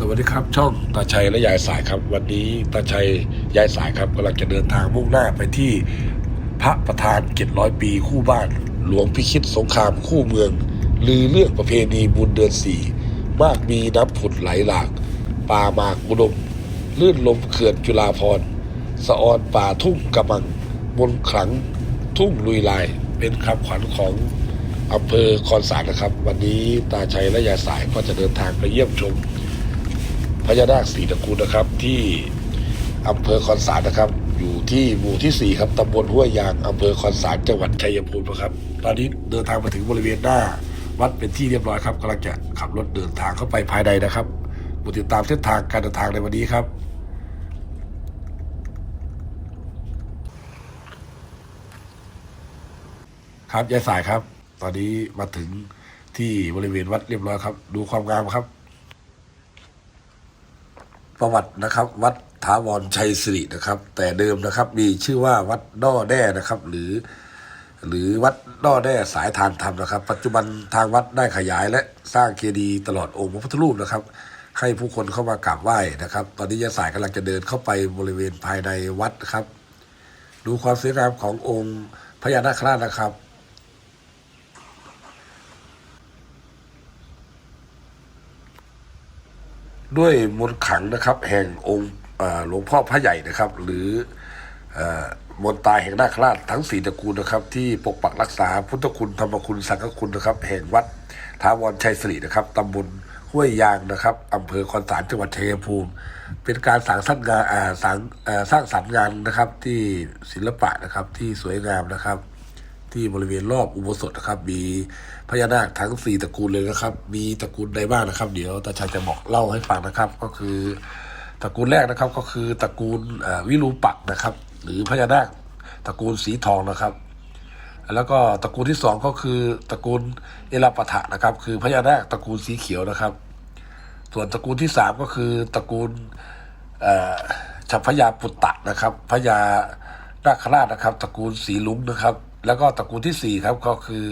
สวัสดีครับ ช่องตาชัยและยายสายครับ วันนี้ตาชัยยายสายครับกำลังจะเดินทางมุ่งหน้าไปที่พระประธานเจ็ดร้อยปีคู่บ้าน หลวงพิชิตสงครามคู่เมือง ลือเรื่องประเพณีบุญเดือนสี่มากมีน้ำผุดไหลหลากป่าหมากอุดมลื่นลมเขื่อนจุฬาพรสะออนป่าทุ่งกำมังมนขลังทุ่งลุยลาย เป็นคำขวัญของอำเภอคอนสารนะครับ วันนี้ตาชัยและยายสายก็จะเดินทางไปเยี่ยมชม พญานาคสีตระกูลนะครับ ที่อำเภอคอนสารนะครับ อยู่ที่หมู่ที่ 4 ครับตำบลห้วยยางอำเภอคอนสารจังหวัดชัยภูมินะครับ ตอนนี้เดินทางมาถึงบริเวณหน้า วัดเป็นที่เรียบร้อยครับกำลังจะขับรถเดินทางเข้าไปภายในนะครับมาติดตามเส้นทางการเดินทางในวันนี้ครับครับยายสายครับ ตอนนี้มาถึงที่บริเวณวัดเรียบร้อยครับ ดูความงามครับ ประวัตินะครับ วัดถาวรชัยสิรินะครับ แต่เดิมนะครับมีชื่อว่าวัดน่อแน่นะครับ หรือ หรือวัดน่อแน่สายทานธรรมนะครับ ปัจจุบันทางวัดได้ขยายและสร้างเจดีย์ตลอดองค์พระพุทธรูปนะครับ ให้ผู้คนเข้ามากราบไหว้นะครับ ตอนนี้ยาสายกำลังจะเดินเข้าไปบริเวณภายในวัดครับ ดูความสวยงามขององค์พญานาคราชนะครับ ด้วยมนต์ขังนะครับ แห่งองค์หลวงพ่อพระใหญ่นะครับ หรืออมนตายแห่งนาคราชทั้งสี่ตระกูลนะครับ ที่ปกปักรักษาพุทธคุณธรรมคุณสังฆคุณนะครับ แห่งวัดท้าวรชัยสิรินะครับตำบลห้วยยางนะครับอำเภอคอนสารจังหวัดชัยภูมิ เป็นการสร้างสรรค์งานสร้างสร้างสรรค์งานนะครับที่ศิลปะนะครับที่สวยงามนะครับ ที่บริเวณรอบอุโบสถนะครับ มีพญานาคทั้งสี่ตระกูลเลยนะครับ มีตระกูลใดบ้างนะครับ เดี๋ยวตาชัยจะบอกเล่าให้ฟังนะครับ ก็คือ ตระกูลแรกนะครับก็คือตระกูลวิรูปักนะครับ หรือพญานาคตระกูลสีทองนะครับ แล้วก็ตระกูลที่สองก็คือตระกูลเอราปะทะนะครับ คือพญานาคตระกูลสีเขียวนะครับ ส่วนตระกูลที่สามก็คือตระกูลฉัพพยาปุตตะนะครับพญานาคราชนะครับ ตระกูลสีลุงนะครับ แล้วก็ตระกูลที่สี่ครับก็คือ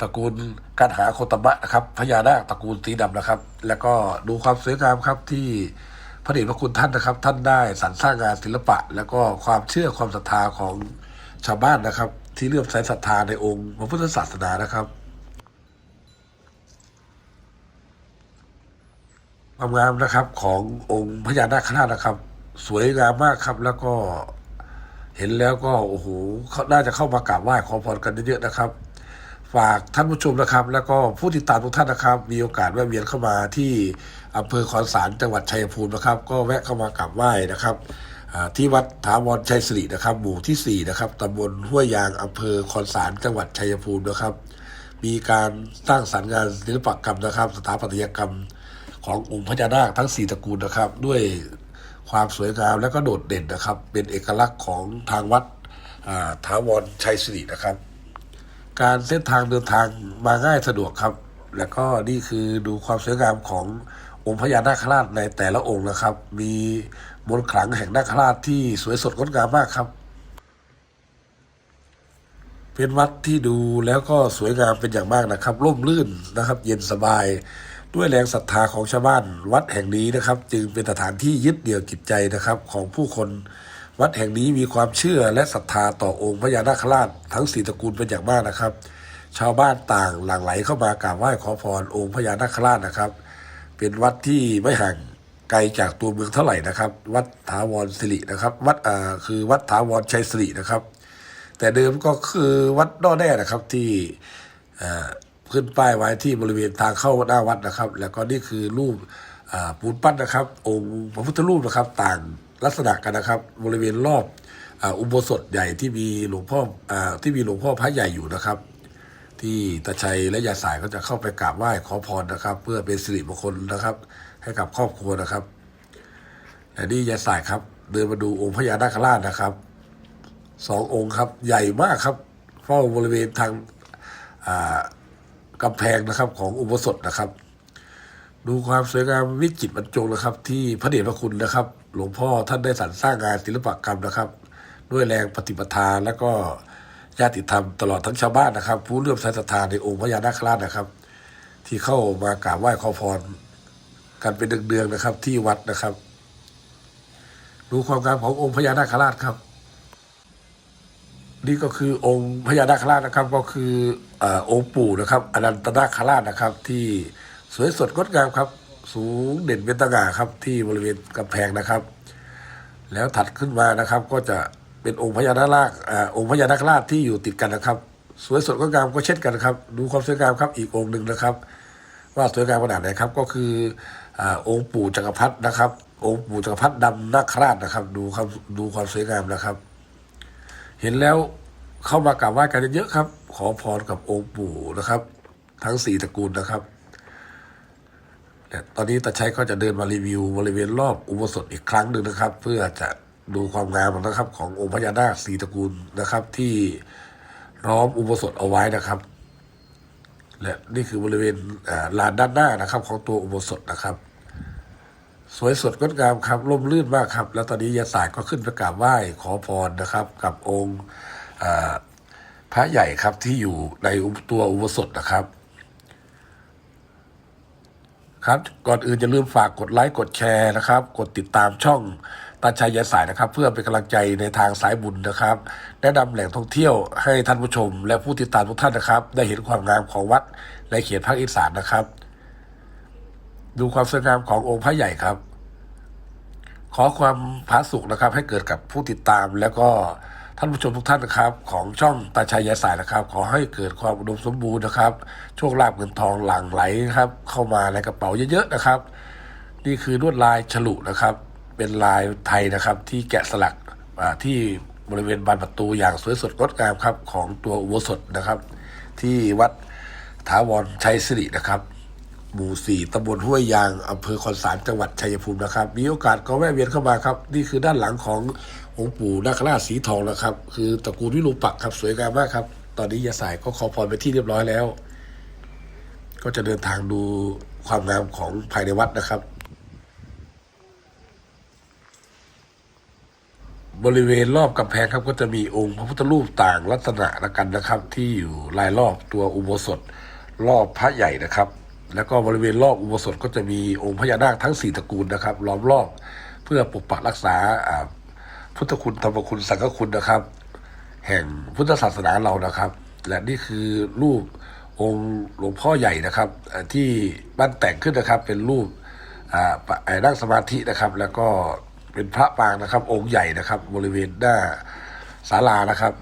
ตระกูลการหาโคตมะนะครับพญานาคตระกูลสีดำนะครับ แล้วก็ดูความสวยงามครับที่พระเดชพระคุณท่านนะครับ ท่านได้สรรสร้างงานศิลปะ แล้วก็ความเชื่อความศรัทธาของชาวบ้านนะครับ ที่เลื่อมใสศรัทธาในองค์พระพุทธศาสนานะครับความงามนะครับขององค์พญานาคราชนะครับ สวยงามมากครับแล้วก็ เห็นแล้วก็โอ้โหเขาน่าจะเข้ามากราบไหว้ขอพรกันเยอะๆนะครับ ฝากท่านผู้ชมนะครับ แล้วก็ผู้ติดตามทุกท่านนะครับ มีโอกาสแวะเวียนเข้ามาที่อำเภอคอนสารจังหวัดชัยภูมินะครับ ก็แวะเข้ามากราบไหว้นะครับที่วัดถาวรชัยสิรินะครับ หมู่ที่ 4 นะครับตำบลห้วยยางอำเภอคอนสารจังหวัดชัยภูมินะครับ มีการสร้างสรรค์งานศิลปกรรมนะครับ สถาปัตยกรรมขององค์พญานาคทั้งสี่ตระกูลนะครับ ด้วย ความสวยงามและก็โดดเด่นนะครับ เป็นเอกลักษณ์ของทางวัดอ่าถาวรชัยสิรินะครับ การเส้นทางเดินทางมาง่ายสะดวกครับ แล้วก็นี่คือดูความสวยงามขององค์พญานาคราชในแต่ละองค์นะครับ มีมนต์ขลังแห่งนาคราชที่สวยสดงดงามมากครับ เป็นวัดที่ดูแล้วก็สวยงามเป็นอย่างมากนะครับ ร่มรื่นนะครับ เย็นสบาย ด้วยแรงศรัทธาของชาวบ้านวัดแห่งนี้นะครับ จึงเป็นสถานที่ยึดเหนี่ยวจิตใจนะครับ ของผู้คนวัดแห่งนี้มีความเชื่อและศรัทธาต่อองค์พญานาคราชทั้งสี่ตระกูลเป็นอย่างมากนะครับ ชาวบ้านต่างหลั่งไหลเข้ามากราบไหว้ขอพรองค์พญานาคราชนะครับ เป็นวัดที่ไม่ห่างไกลจากตัวเมืองเท่าไหร่นะครับ วัดถาวรสิรินะครับ วัดอ่าคือวัดถาวรชัยสิรินะครับ แต่เดิมก็คือวัดนอแน่นะครับที่อ่อ ขึ้นป้ายไว้ที่บริเวณทางเข้าหน้าวัดนะครับ แล้วก็นี่คือรูปปูนปั้นนะครับ องค์พระพุทธรูปนะครับ ต่างลักษณะกันนะครับ บริเวณรอบอ,อุโบสถใหญ่ที่มีหลวงพ่ออที่มีหลวงพ่อพระใหญ่อยู่นะครับ ที่ตาชัยและยาสายก็จะเข้าไปกราบไหว้ขอพรนะครับ เพื่อเป็นสิริมงคลนะครับ ให้กับครอบครัวนะครับและนี่ยาสายครับ เดินมาดูองค์พญานาคราชนะครับสององค์ครับใหญ่มากครับเฝ้าบริเวณทางอ่า กำแพงนะครับของอุโบสถนะครับ ดูความสวยงามวิจิตรบรรจงนะครับ ที่พระเดชพระคุณนะครับ หลวงพ่อท่านได้สรรสร้างงานศิลปกรรมนะครับ ด้วยแรงปฏิปทาและก็ญาติธรรมตลอดทั้งชาวบ้านนะครับ ผู้เลื่อมใสศรัทธาในองค์พญานาคราชนะครับ ที่เข้ามากราบไหว้ขอพรกันเป็นเดืองๆนะครับ ที่วัดนะครับ ดูความงามขององค์พญานาคราชครับ นี่ก็คือองค์พญานาคราชนะครับก็คือ องค์ปู่นะครับอนันตนาคราชนะครับ ที่สวยสดงดงามครับ สูงเด่นเป็นตะง่าครับ ที่บริเวณกำแพงนะครับ แล้วถัดขึ้นมานะครับ ก็จะเป็นองค์พญานาคราชองค์พญานาคราชที่อยู่ติดกันนะครับ สวยสดงดงามก็เช่นกันครับ ดูความสวยงามครับอีกองค์หนึ่งนะครับ ว่าสวยงามขนาดไหนครับก็คือองค์ปู่จักรพรรดินะครับองค์ปู่จักรพรรดิดำนาคราชนะครับ ดูความดูความสวยงามนะครับ เห็นแล้วเข้ามากราบไหว้กันเยอะๆครับ ขอพรกับองค์ปู่นะครับ ทั้งสี่ตระกูลนะครับเนี่ยตอนนี้ตาชัยก็จะเดินมารีวิวบริเวณรอบอุโบสถอีกครั้งหนึ่งนะครับ เพื่อจะดูความงามนะครับ ขององค์พญานาคสี่ตระกูลนะครับ ที่ล้อมอุโบสถเอาไว้นะครับ และนี่คือบริเวณลานด้านหน้านะครับ ของตัวอุโบสถนะครับ สวยสดงดงามครับร่มรื่นมากครับ แล้วตอนนี้ยาสายก็ขึ้นไปกราบไหว้ขอพรนะครับ กับองค์ พระใหญ่ครับที่อยู่ในตัวอุโบสถนะครับ ครับ ก่อนอื่นอย่าลืมฝากกดไลค์กดแชร์นะครับ กดติดตามช่องตาชัยยาสายนะครับ เพื่อเป็นกำลังใจในทางสายบุญนะครับ แนะนำแหล่งท่องเที่ยวให้ท่านผู้ชม และผู้ติดตามทุกท่านนะครับ ได้เห็นความงามของวัดในเขตภาคอีสานนะครับ ดูความสวยงามขององค์พระใหญ่ครับ ขอความผาสุกนะครับ ให้เกิดกับผู้ติดตามแล้วก็ ท่านผู้ชมทุกท่านนะครับ ของช่องตาชัยยาสายนะครับ ขอให้เกิดความอุดมสมบูรณ์นะครับโชคลาภเงินทองหลั่งไหลนะครับ เข้ามาในกระเป๋าเยอะๆนะครับ นี่คือลวดลายฉลุนะครับ เป็นลายไทยนะครับ ที่แกะสลักอ่าที่บริเวณบานประตูอย่างสวยสดงดงามครับ ของตัวอุโบสถนะครับ ที่วัดถาวรชัยสิรินะครับ หมู่สี่ตำบลห้วยยางอำเภอคอนสารจังหวัดชัยภูมินะครับ มีโอกาสก็แวะเวียนเข้ามาครับ นี่คือด้านหลังขององค์ปู่นาคราชสีทองนะครับ คือตระกูลวิรูปักษ์ครับสวยงามมากครับ ตอนนี้ยาสายก็ขอพรไปที่เรียบร้อยแล้ว ก็จะเดินทางดูความงามของภายในวัดนะครับ บริเวณรอบกำแพงครับก็จะมีองค์พระพุทธรูปต่างลักษณะละกันนะครับ ที่อยู่รายรอบตัวอุโบสถรอบพระใหญ่นะครับ แล้วก็บริเวณรอบอุโบสถก็จะมีองค์พญานาคทั้งสี่ตระกูลนะครับล้อมรอบเพื่อปกปักรักษาพุทธคุณธรรมคุณสังฆคุณนะครับ แห่งพุทธศาสนาเรานะครับ และนี่คือรูปองค์หลวงพ่อใหญ่นะครับ ที่บ้านแต่งขึ้นนะครับเป็นรูปอ่าปะอ่านั่งสมาธินะครับ แล้วก็เป็นพระปางนะครับ องค์ใหญ่นะครับ บริเวณหน้าศาลานะครับ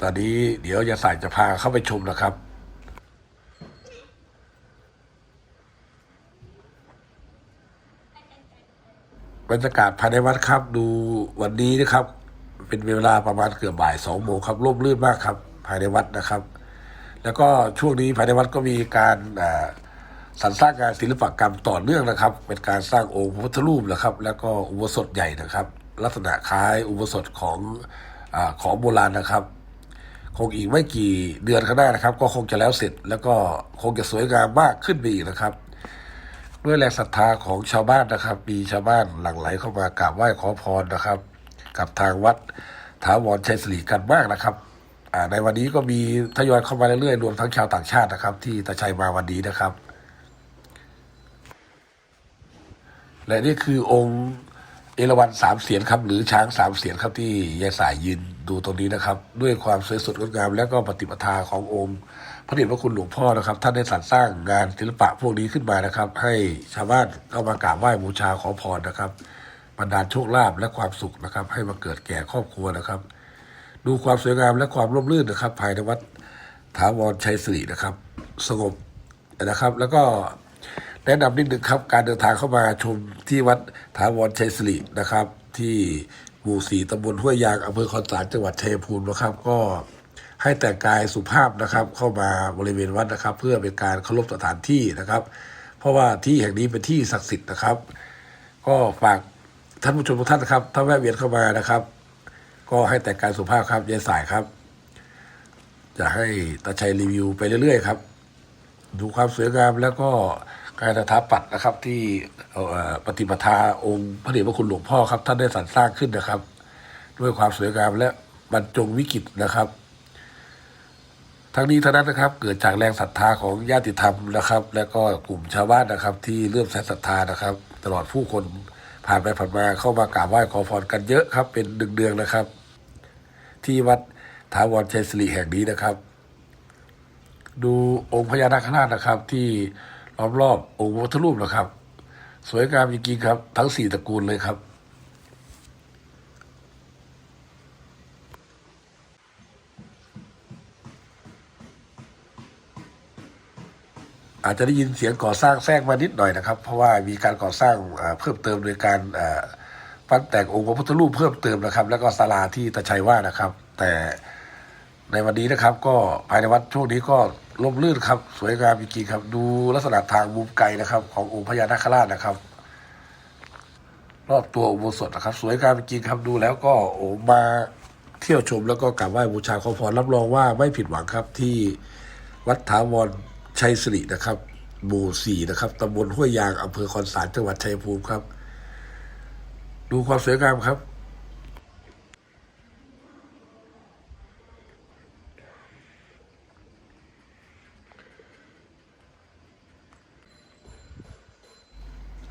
ตอนนี้เดี๋ยวยาสายจะพาเข้าไปชมนะครับ บรรยากาศภายในวัดครับ ดูวันนี้นะครับ เป็นเวลาประมาณเกือบบ่ายสองโมงครับร่มรื่นมากครับ ภายในวัดนะครับ แล้วก็ช่วงนี้ภายในวัดก็มีการสรรสร้างงานศิลปกรรมต่อเนื่องนะครับ เป็นการสร้างองค์พระพุทธรูปนะครับ แล้วก็อุโบสถใหญ่นะครับ ลักษณะคล้ายอุโบสถของอของโบราณนะครับ คงอีกไม่กี่เดือนข้างหน้านะครับ ก็คงจะแล้วเสร็จ แล้วก็คงจะสวยงามมากขึ้นไปอีกนะครับ ด้วยแรงศรัทธาของชาวบ้านนะครับ มีชาวบ้านหลั่งไหลเข้ามากราบไหว้ขอพรนะครับ กับทางวัดถาวรชัยศรีกันมากนะครับในวันนี้ก็มีทยอยเข้ามาเรื่อยๆรวมทั้งชาวต่างชาตินะครับ ที่ตาชัยมาวันนี้นะครับ และนี่คือองค์เอราวัณสามเสียนครับ หรือช้างสามเสียนครับที่ยายสายยืนดูตรงนี้นะครับ ด้วยความสวยสดงดงาม และก็ปฏิปทาขององค์ พระเดชพระคุณหลวงพ่อนะครับ ท่านได้สรรสร้างงานศิลปะพวกนี้ขึ้นมานะครับ ให้ชาวบ้านเข้ามากราบไหว้บูชาขอพรนะครับบรรดาโชคลาภและความสุขนะครับ ให้มาเกิดแก่ครอบครัวนะครับ ดูความสวยงามและความร่มรื่นนะครับ ภายในวัดถาวรชัยศรีนะครับ สงบนะครับ แล้วก็แนะนำนิดนึงครับ การเดินทางเข้ามาชมที่วัดถาวรชัยศรีนะครับ ที่หมู่สี่ตำบลห้วยยางอำเภอคอนสารจังหวัดชัยภูมินะครับ ก็ ให้แต่งกายสุภาพนะครับ เข้ามาบริเวณวัดนะครับ เพื่อเป็นการเคารพสถานที่นะครับ เพราะว่าที่แห่งนี้เป็นที่ศักดิ์สิทธิ์นะครับ ก็ฝากท่านผู้ชมทุกท่านนะครับ ถ้าแวะเวียนเข้ามานะครับ ก็ให้แต่งกายสุภาพครับยายสายครับ จะให้ตาชัยรีวิวไปเรื่อยๆครับ ดูความสวยงามแล้วก็การสถาปัตย์นะครับ ที่ปฏิปทาองค์พระเดชพระคุณหลวงพ่อครับ ท่านได้สรรสร้างขึ้นนะครับ ด้วยความสวยงามและบรรจงวิจิตนะครับ ทั้งนี้ทั้งนั้นนะครับเกิดจากแรงศรัทธาของญาติธรรมนะครับ และก็กลุ่มชาวบ้านนะครับ ที่เริ่อมใช้ศรัทธานะครับ ตลอดผู้คนผ่านไปผ่านมาเข้ามากราบไหว้ขอพรกันเยอะครับเป็นดึงเดืองๆนะครับ ที่วัดถาวรชัยสิริแห่งนี้นะครับ ดูองค์พญานาคราชนะครับ ที่ล้อมรอบองค์พระพุทรูปนะครับ สวยงามจริงๆครับ ทั้งสี่ตระกูลเลยครับ อาจจะได้ยินเสียงก่อสร้างแทรกมานิดหน่อยนะครับ เพราะว่ามีการก่อสร้างเพิ่มเติมโดยการปั้นแต่งองค์พระพุทธรูปเพิ่มเติมนะครับ แล้วก็ศาลาที่ตะชัยว่านะครับ แต่ในวันนี้นะครับ ก็ภายในวัดช่วงนี้ก็ร่มรื่นครับ สวยงามจริงๆครับ ดูลักษณะทางมุมไกลนะครับ ขององค์พญานาคราชนะครับรอบตัวอุโบสถนะครับ สวยงามจริงครับดูแล้วก็โอ้มาเที่ยวชมแล้วก็กราบไหว้บูชาขอพรรับรองว่าไม่ผิดหวังครับที่วัดถาวร ชัยสิรินะครับ หมู่สี่นะครับตำบลห้วยยางอำเภอคอนสารจังหวัดชัยภูมิครับ ดูความสวยงามครับ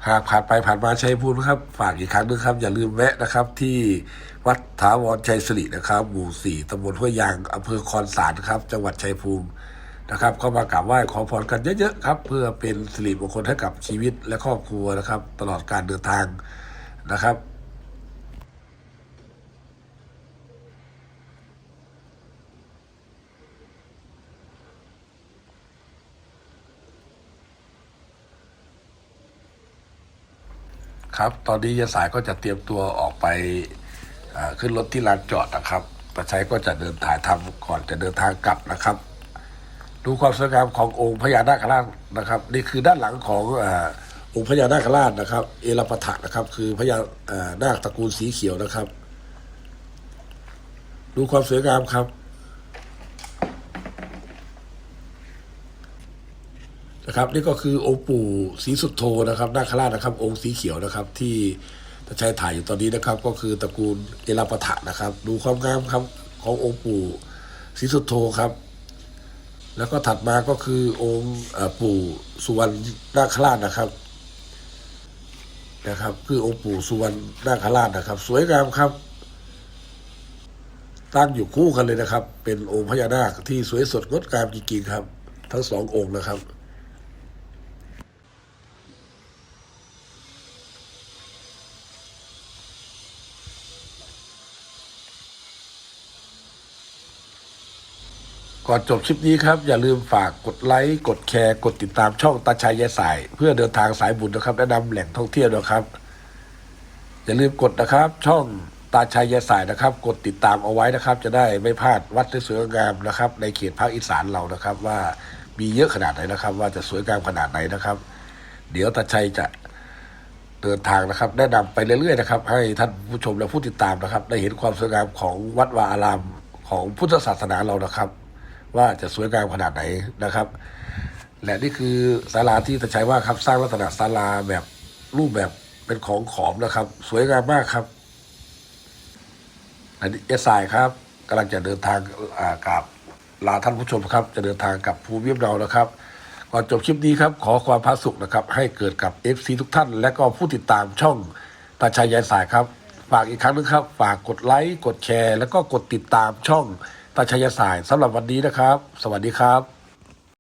หากผ่านไปผ่านมาชัยภูมินะครับ ฝากอีกครั้งนึงครับ อย่าลืมแวะนะครับ ที่วัดถาวรชัยสิรินะครับ หมู่สี่ตำบลห้วยยางอำเภอคอนสารครับ จังหวัดชัยภูมิ นะครับเข้ามากราบไหว้ขอพรกันเยอะๆครับ เพื่อเป็นสิริมงคลให้กับชีวิตและครอบครัวนะครับ ตลอดการเดินทางนะครับครับ ตอนนี้ยาสายก็จะเตรียมตัวออกไปขึ้นรถที่ลานจอดนะครับประชัยก็จะเดินถ่ายทำก่อนจะเดินทางกลับนะครับ ดูความสวยงามขององค์พญานาคราชนะครับ นี่คือด้านหลังของอองค์พญานาคราชนะครับ เอราปถะนะครับ คือพญานาคตระกูลสีเขียวนะครับ ดูความสวยงามครับนะครับ นี่ก็คือองค์ปู่ศรีสุดโธนะครับ นาคราชนะครับ องค์สีเขียวนะครับ ที่ตาชัยถ่ายอยู่ตอนนี้นะครับ ก็คือตระกูลเอราปถะนะครับ ดูความงามครับขององค์ปู่ศรีสุดโธครับ แล้วก็ถัดมาก็คือองค์ปู่สุวรรณนาคราชนะครับ นะครับ คือองค์ปู่สุวรรณนาคราชนะครับ สวยงามครับ ตั้งอยู่คู่กันเลยนะครับ เป็นองค์พญานาคที่สวยสดงดงามจริงๆครับ ทั้งสององค์นะครับ ก่อนจบคลิปนี้ครับ อย่าลืมฝากกดไลค์ กดแชร์ กดติดตามช่องตาชัยยายสาย เพื่อเดินทางสายบุญนะครับแนะนำแหล่งท่องเที่ยวนะครับ อย่าลืมกดนะครับ ช่องตาชัยยายสายนะครับ กดติดตามเอาไว้นะครับ จะได้ไม่พลาดวัดที่สวยงามนะครับ ในเขตภาคอีสานเรานะครับ ว่ามีเยอะขนาดไหนนะครับ ว่าจะสวยงามขนาดไหนนะครับ เดี๋ยวตาชัยจะเดินทางนะครับแนะนำไปเรื่อยๆนะครับ ให้ท่านผู้ชมและผู้ติดตามนะครับ ได้เห็นความสวยงามของวัดวาอารามของพุทธศาสนาเรานะครับ ว่าจะสวยงามขนาดไหนนะครับ และนี่คือศาลาที่ตาชัยว่าครับสร้างลักษณะศาลาแบบรูปแบบเป็นของขอมนะครับ สวยงามมากครับอันนี้เอสไซครับกำลังจะเดินทางอ่ากับลาท่านผู้ชมครับ จะเดินทางกับภูมิลำเนานะครับก่อนจบคลิปนี้ครับ ขอความพระสุขนะครับ ให้เกิดกับ FC ทุกท่าน และก็ผู้ติดตามช่องตาชัยยายสายครับ ฝากอีกครั้งนึงครับ ฝากกดไลค์กดแชร์ แล้วก็กดติดตามช่อง ตาชัยยาสายสำหรับวันนี้นะครับ สวัสดีครับ